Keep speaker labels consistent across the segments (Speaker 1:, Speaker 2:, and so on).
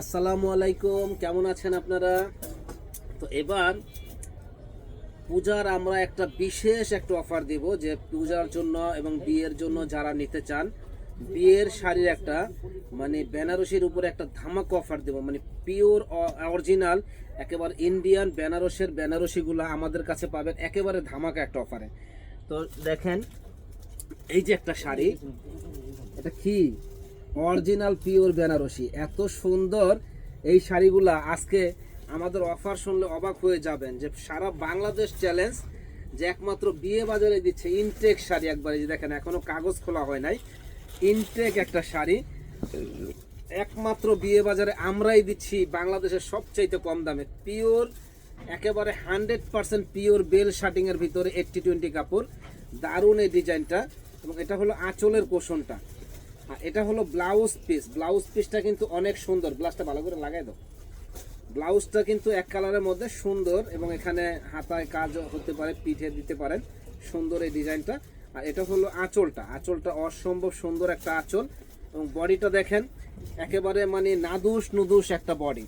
Speaker 1: আসসালামু আলাইকুম, কেমন আছেন আপনারা? তো এবার পূজার আমরা একটা বিশেষ একটা অফার দিব যে পূজার জন্য এবং বিয়ের জন্য যারা নিতে চান, বিয়ের শাড়ির একটা মানে বেনারসির উপরে একটা ধামাক অফার দেব মানে পিওর অরিজিনাল একেবারে ইন্ডিয়ান বেনারসের বেনারসিগুলো আমাদের কাছে পাবেন, একেবারে ধামাকা একটা অফারে তো দেখেন, এই যে একটা শাড়ি, এটা কি? Original pure Benarasi. এত সুন্দর এই শাড়িগুলা আজকে আমাদের অফার শুনলে অবাক হয়ে যাবেন যে সারা বাংলাদেশ চ্যালেঞ্জ যে একমাত্র বিয়ে বাজারে দিচ্ছে ইনটেক শাড়ি একবারে যে দেখেন এখনও কাগজ খোলা হয় নাই। ইনটেক একটা শাড়ি। একমাত্র বিয়ে বাজারে আমরাই দিচ্ছি বাংলাদেশের সবচাইতে কম দামে। পিওর, একেবারে hundred percent pure bell shirting এর ভিতরে এইটটি টোয়েন্টি কাপড়। দারুণ এই ডিজাইনটা। এবং এটা হলো আঁচলের কোষণটা এটা হলো ব্লাউজ পিস ব্লাউজ পিসটা কিন্তু অনেক সুন্দর। ব্লাউজটা ভালো করে লাগাই দাও। ব্লাউজটা কিন্তু এক কালারের মধ্যে সুন্দর এবং এখানে হাতায় কাজ হতে পারে, পিঠে দিতে পারেন। সুন্দর এই ডিজাইনটা আর এটা হলো আঁচলটা। আঁচলটা অসম্ভব সুন্দর একটা আঁচল। এবং বডিটা দেখেন, একেবারে মানে নাদুস নুদুস একটা বডি।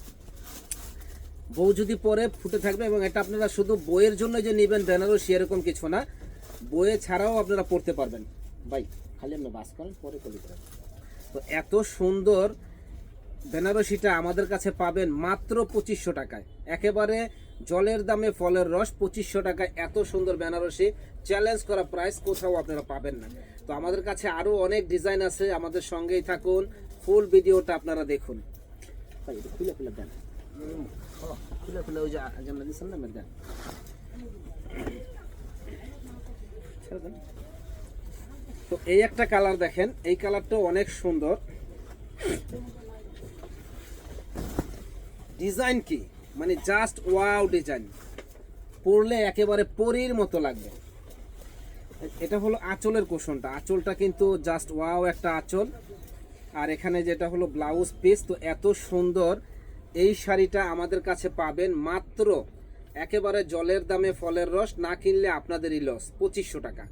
Speaker 1: বউ যদি পরে ফুটে থাকবে, এবং এটা আপনারা শুধু বইয়ের জন্য যে নেবেন, বেনারসি এরকম কিছু না, বইয়ে ছাড়াও আপনারা পড়তে পারবেন। ভাই খালি আপনি বাস করেন পরে কলি করেন তো এত সুন্দর বেনারসিটা আমাদের কাছে পাবেন মাত্র পঁচিশশো টাকায়। একেবারে জলের দামে ফলের রস পঁচিশশো টাকায় এত সুন্দর বেনারসি। চ্যালেঞ্জ করা প্রাইস কোথাও আপনারা পাবেন না। তো আমাদের কাছে আরও অনেক ডিজাইন আছে, আমাদের সঙ্গেই থাকুন। ফুল ভিডিওটা আপনারা দেখুন। খুলে খুলে দেন। খুলে খুলে ওই যে দেন। তো এই একটা কালার দেখেন, এই কালারটাও অনেক সুন্দর। ডিজাইন কি? মানে জাস্ট ওয়াও ডিজাইন পরলে একেবারে পরীর মতো লাগবে। এটা হলো আঁচলের কোষণটা। আঁচলটা কিন্তু জাস্ট ওয়াও একটা আঁচল। আর এখানে যেটা হলো ব্লাউজ পিস তো এত সুন্দর। এই শাড়িটা আমাদের কাছে পাবেন মাত্র একেবারে জলের দামে ফলের রস, না কিনলে আপনাদেরই লস পঁচিশশো টাকা।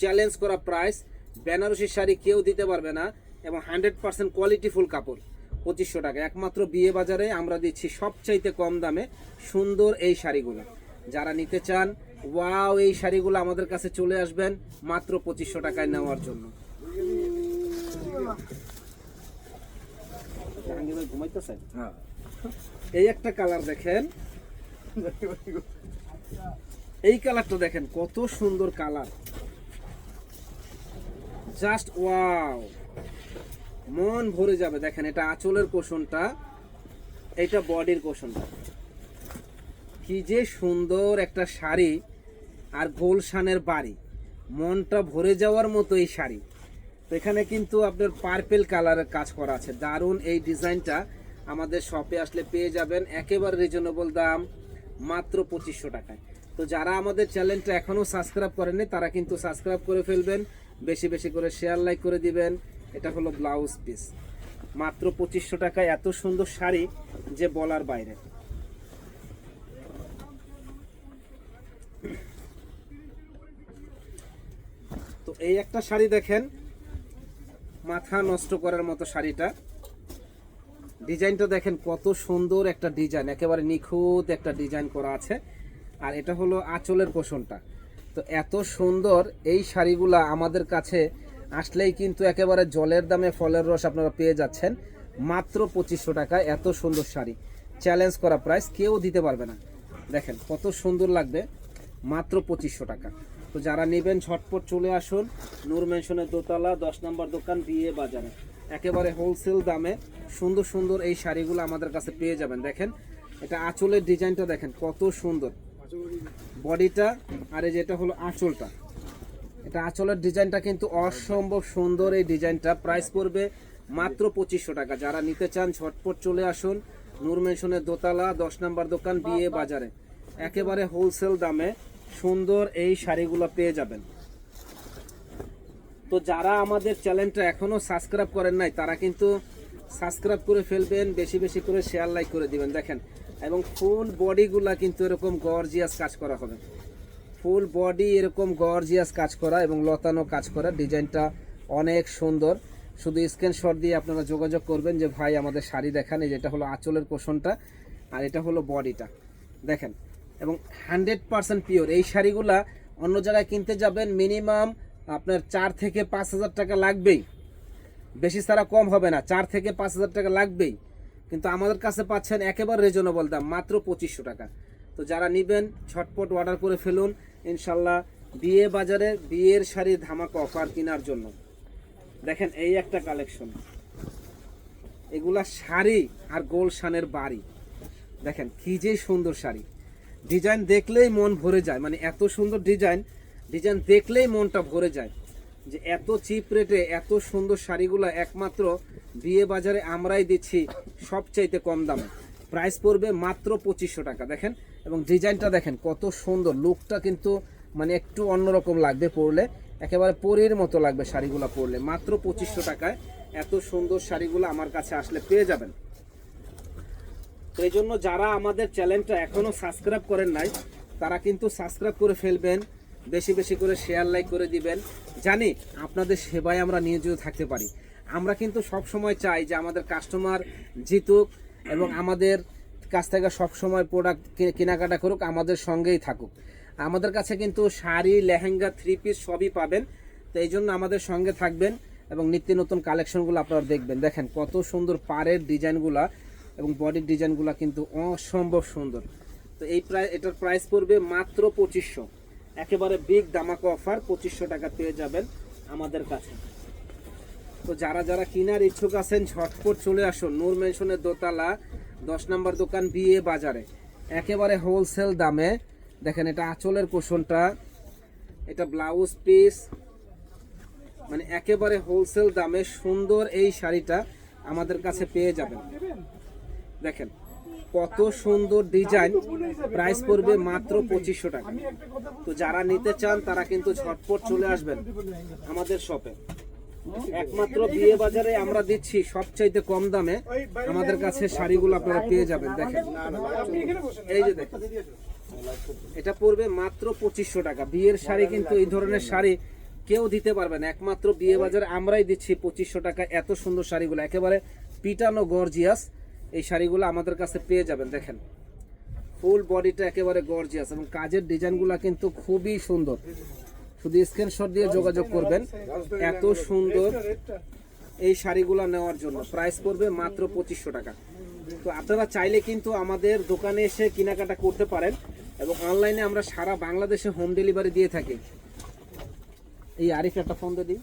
Speaker 1: চ্যালেঞ্জ করা প্রাইস বেনারসি শাড়ি কেউ দিতে পারবে না এবং হান্ড্রেড পার্সেন্ট কোয়ালিটিফুল কাপড় পঁচিশশো টাকা। একমাত্র বিয়ে বাজারে আমরা দিচ্ছি সবচাইতে কম দামে সুন্দর এই শাড়িগুলো। যারা নিতে চান ওয়াও এই শাড়িগুলো আমাদের কাছে চলে আসবেন মাত্র পঁচিশশো টাকায় নেওয়ার জন্য। জাহাঙ্গীর এই একটা কালার দেখেন। এই কালারটা দেখেন কত সুন্দর কালার জাস্ট ওয়াও মন ভরে যাবে, দেখেন, এটা আঁচলের কোষণটা, এটা বডির কোষণটা। কি যে সুন্দর একটা শাড়ি আর গোলশানের বাড়ি। মনটা ভরে যাওয়ার মতো এই শাড়ি। তো এখানে কিন্তু আপনার পার্পেল কালারের কাজ করা আছে। দারুণ এই ডিজাইনটা আমাদের শপে আসলে পেয়ে যাবেন। একেবারে রিজনেবল দাম, মাত্র পঁচিশশো টাকায়। তো যারা আমাদের চ্যানেলটা এখনও সাবস্ক্রাইব করেননি, তারা কিন্তু সাবস্ক্রাইব করে ফেলবেন। বেশি বেশি করে শেয়ার লাইক করে দিবেন। এটা হলো ব্লাউজ পিস। মাত্র পঁচিশশো টাকায় এত সুন্দর শাড়ি যে বলার বাইরে। তো এই একটা শাড়ি দেখেন, মাথা নষ্ট করার মতো শাড়িটা। ডিজাইনটা দেখেন কত সুন্দর একটা ডিজাইন, একেবারে নিখুঁত একটা ডিজাইন করা আছে। আর এটা হলো আঁচলের পোষণটা। তো এত সুন্দর এই শাড়িগুলা আমাদের কাছে আসলেই কিন্তু একেবারে জলের দামে ফলের রস আপনারা পেয়ে যাচ্ছেন। মাত্র পঁচিশশো টাকা, এত সুন্দর শাড়ি। চ্যালেঞ্জ করা প্রাইস কেউ দিতে পারবে না। দেখেন কত সুন্দর লাগবে, মাত্র পঁচিশশো টাকা। তো যারা নেবেন ঝটপট চলে আসুন, নূর মেনশনের দোতলা, দশ নম্বর দোকান, বিয়ে বাজারে। একেবারে হোলসেল দামে সুন্দর সুন্দর এই শাড়িগুলো আমাদের কাছে পেয়ে যাবেন। দেখেন, এটা আঁচলের ডিজাইনটা দেখেন কত সুন্দর। বডিটা আর এই যেটা হলো আঁচলটা। এটা আঁচলের ডিজাইনটা কিন্তু অসম্ভব সুন্দর এই ডিজাইনটা। প্রাইস পড়বে মাত্র পঁচিশশো টাকা। যারা নিতে চান, ঝটপট চলে আসুন। নূর মেনশনের দোতলা, দশ নম্বর দোকান, বিয়ে বাজারে। একেবারে হোলসেল দামে সুন্দর এই শাড়িগুলো পেয়ে যাবেন। তো যারা আমাদের চ্যানেলটা এখনও সাবস্ক্রাইব করেন নাই, তারা কিন্তু সাবস্ক্রাইব করে ফেলবেন, বেশি বেশি করে শেয়ার লাইক করে দিবেন। দেখেন এবং ফুল বডিগুলা কিন্তু এরকম গর্জিয়াস কাজ করা হবে। ফুল বডি এরকম গর্জিয়াস কাজ করা এবং লতানো কাজ করা। ডিজাইনটা অনেক সুন্দর। শুধু স্ক্রিনশট দিয়ে আপনারা যোগাযোগ করবেন যে, ভাই, আমাদের শাড়ি দেখান। এই যেটা হলো আঁচলের পোষণটা আর এটা হলো বডিটা দেখেন, এবং হান্ড্রেড পার্সেন্ট পিওর এই শাড়িগুলা অন্য জায়গায় কিনতে যাবেন মিনিমাম আপনার চার থেকে পাঁচ হাজার টাকা লাগবেই। বেশি ছাড়া কম হবে না, চার থেকে পাঁচ হাজার টাকা লাগবেই। কিন্তু আমাদের কাছে পাচ্ছেন একেবারে রিজনেবল দাম, মাত্র পঁচিশশো টাকা। তো যারা নেবেন, ছটপট অর্ডার করে ফেলুন, ইনশাল্লাহ বিয়ে বাজারে বিয়ের শাড়ি ধামাকা অফার কেনার জন্য। দেখেন এই একটা কালেকশন এগুলা শাড়ি আর গোলশানের বাড়ি। দেখেন কি যে সুন্দর শাড়ি। ডিজাইন দেখলেই মন ভরে যায়। মানে এত সুন্দর ডিজাইন ডিজাইন দেখলেই মনটা ভরে যায়। যে এত চিপ রেটে এত সুন্দর শাড়িগুলো একমাত্র বিয়ে বাজারে আমরাই দিচ্ছি সবচাইতে কম দামে। প্রাইস পড়বে মাত্র পঁচিশশো টাকা, দেখেন? এবং ডিজাইনটা দেখেন, কত সুন্দর। লুকটা কিন্তু মানে একটু অন্যরকম লাগবে পরলে। একেবারে পরের মতো লাগবে শাড়িগুলো পরলে। মাত্র পঁচিশশো টাকায় এত সুন্দর শাড়িগুলো আমার কাছে আসলে পেয়ে যাবেন। তো এই জন্য যারা আমাদের চ্যানেলটা এখনও সাবস্ক্রাইব করেন নাই, তারা কিন্তু সাবস্ক্রাইব করে ফেলবেন, বেশি বেশি করে শেয়ার লাইক করে দিবেন। জানি আপনাদের সেবায় আমরা নিয়োজিত থাকতে পারি। আমরা কিন্তু সব সময় চাই যে আমাদের কাস্টমার জিতুক এবং আমাদের কাছ থেকে সব সময় প্রোডাক্ট কেনাকাটা করুক, আমাদের সঙ্গেই থাকুক। আমাদের কাছে কিন্তু শাড়ি, লেহেঙ্গা থ্রি পিস সবই পাবেন। তো এই জন্য আমাদের সঙ্গে থাকবেন এবং নিত্য নতুন কালেকশনগুলো আপনারা দেখবেন। দেখেন কত সুন্দর পাড়ের ডিজাইনগুলা এবং বডির ডিজাইনগুলো কিন্তু অসম্ভব সুন্দর। তো এই প্রায় এটার প্রাইস পড়বে মাত্র পঁচিশশো। একেবারে বিগ দামাকা অফার পঁচিশশো টাকা পেয়ে যাবেন আমাদের কাছে। তো যারা যারা কেনার ইচ্ছুক আছেন, ঝটপট চলে আসুন। নূর মেনশনের দোতলা, দশ নম্বর দোকান বিয়ে বাজারে। একেবারে হোলসেল দামে। দেখেন, এটা আঁচলের পোষণটা এটা ব্লাউজ পিস মানে একেবারে হোলসেল দামে সুন্দর এই শাড়িটা আমাদের কাছে পেয়ে যাবেন। দেখেন, কত সুন্দর ডিজাইন প্রাইস পড়বে মাত্র পঁচিশশো টাকা। তো যারা নিতে চান, তারা কিন্তু ঝটপট চলে আসবেন আমাদের শপে একমাত্র বিয়ে বাজারে আমরা দিচ্ছি সবচাইতে কম দামে। আমাদের কাছে শাড়িগুলো আপনারা পেয়ে যাবেন, দেখেন। এই যে দেখেন। এটা পড়বে মাত্র পঁচিশশো টাকা। বিয়ের শাড়ি কিন্তু এই ধরনের শাড়ি কেউ দিতে পারবে না। একমাত্র বিয়ে বাজারে আমরাই দিচ্ছি পঁচিশশো টাকা। এত সুন্দর শাড়িগুলো, একেবারে পিটানো গর্জিয়াস। এই শাড়িগুলো আমাদের কাছে পেয়ে যাবেন, দেখেন। ফুল বডিটা একেবারে গর্জিয়াস এবং কাজের ডিজাইনগুলো কিন্তু খুবই সুন্দর। শুধু স্ক্রিনশট দিয়ে যোগাযোগ করবেন। এত সুন্দর এই শাড়িগুলো নেওয়ার জন্য। প্রাইস পড়বে মাত্র পঁচিশশো টাকা। তো আপনারা চাইলে কিন্তু আমাদের দোকানে এসে কেনাকাটা করতে পারেন এবং অনলাইনে আমরা সারা বাংলাদেশে হোম ডেলিভারি দিয়ে থাকি। এই আরিফ একটা ফোন দিয়ে দিই।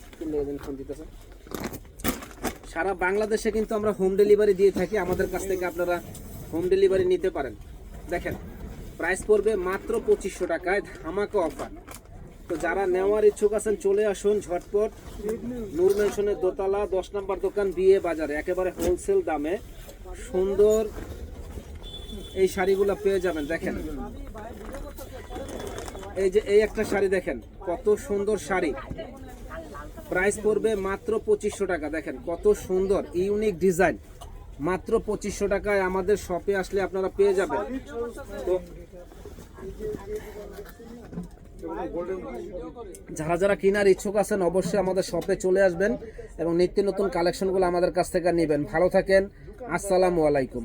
Speaker 1: ফোন দিতেছে। সারা বাংলাদেশে কিন্তু আমরা হোম ডেলিভারি দিয়ে থাকি। আমাদের কাছ থেকে আপনারা হোম ডেলিভারি নিতে পারেন। দেখেন প্রাইস পড়বে মাত্র পঁচিশশো টাকায় ধামাকা অফার তো যারা নেওয়ার ইচ্ছুক আছেন, চলে আসুন ঝটপট। নূর মেনশনের দোতলা, দশ নম্বর দোকান, বিয়ে বাজারে। একেবারে হোলসেল দামে। সুন্দর এই শাড়িগুলো পেয়ে যাবেন, দেখেন। এই যে, এই একটা শাড়ি দেখেন, কত সুন্দর শাড়ি। প্রাইস পড়বে মাত্র পঁচিশশো টাকা, দেখেন, কত সুন্দর, ইউনিক ডিজাইন। মাত্র পঁচিশশো টাকায় আমাদের শপে আসলে আপনারা পেয়ে যাবেন। তো যারা যারা কেনার ইচ্ছুক আছেন, অবশ্যই আমাদের শপে চলে আসবেন এবং নিত্য নতুন কালেকশনগুলো আমাদের কাছ থেকে নেবেন। ভালো থাকেন। আসসালামু আলাইকুম।